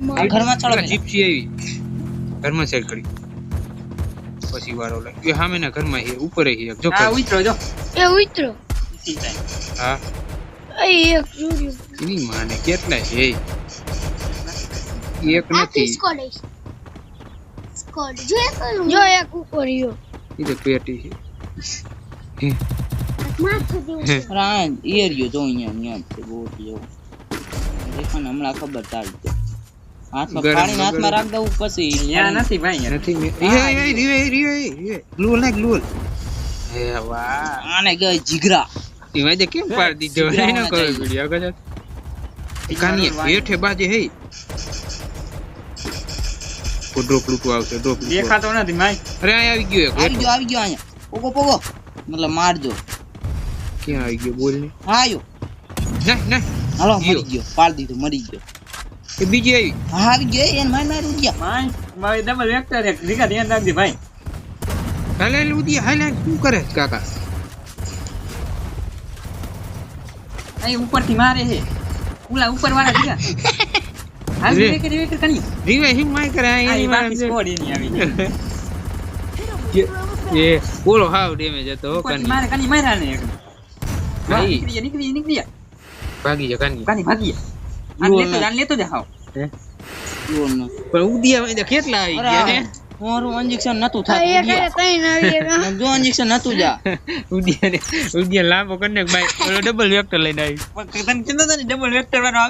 આ ઘરમાં ચડો જીપ છે આવી. ઘરમાં સેટ કરી. પછી વારો લાગ્યો. એ સામેના ઘરમાં હે ઉપર હે જો આ ઉતરો જો. એ ઉતરો. હા. એ એક જોડ્યું એની માને કેટલા છે? એક નથી. સ્કોડ સ્કોડ. જો એક જો એક ઉપર યો એ તો પેટી છે. રાન એરિયો જો અહીંયા અહીંયા જ બોટ જેવો. દેખાને હમણાં ખબર તારી તો હાથમાં હાથમાં રાખ દઉં પછી અહીંયા નથી ભાઈ. નથી મેં એ એ એ રીવે રીવે રીવે ગ્લુઅલ નાખ ગ્લુઅલ હે વાહ. આને કહેવાય જીગરા. એ વાજે કેમ પાડી દીધો? એનો કરો વિડિયો આગળ કાની હેઠે બાજે હે. ઓ ડ્રોપ લૂટવા આવશે ડ્રોપ દેખાતો નથી અરે આવી ગયો એક આવી ગયો આવી ગયો અહીંયા. Pogo Pogo. મતલબ મારજો. ક્યાં આવી ગયો? બોલ ને હા આયો. ના ના હાલો મરી ગયો પાડ દીધો મરી ગયો. એ બીજી આવી. હા આવી ગયો એને માર માર ઉડ્યા ભાઈ ભાઈ ડબલ વેક્ટર એક. રીકા ધ્યાન રાખજે ભાઈ. હાલે હાલે હાલે. શું કરે કાકા? અહીં ઉપરથી મારે છે. ઉલા ઉપર વાળા ગયા હાલ રે. વેક્ટર વેક્ટર કણી રીવે હિમ માય કરે આ આ બાકી સ્કોડ એની આવી. એ ઓલો હાવ ડેમેજ હતો ઉપરથી મારે કણી માર્યા ને એક. ભાઈ. નીકળી નીકળી નીકળી ભાગી જા કાની કાની ભાગી ગયા. આને લેતો જા, લેતો જા હાવ. બોલ પણ ઉડિયા કેટલા આવી ગયા અરે હે? મારું injection નતું આ થતું. જો injection નતું જા. ઉડિયા ઉડિયા લાંબો કરીને ભાઈ ડબલ વેક્ટર લઈને આવી. પણ તને ચિંતા ડબલ વેક્ટર વાળો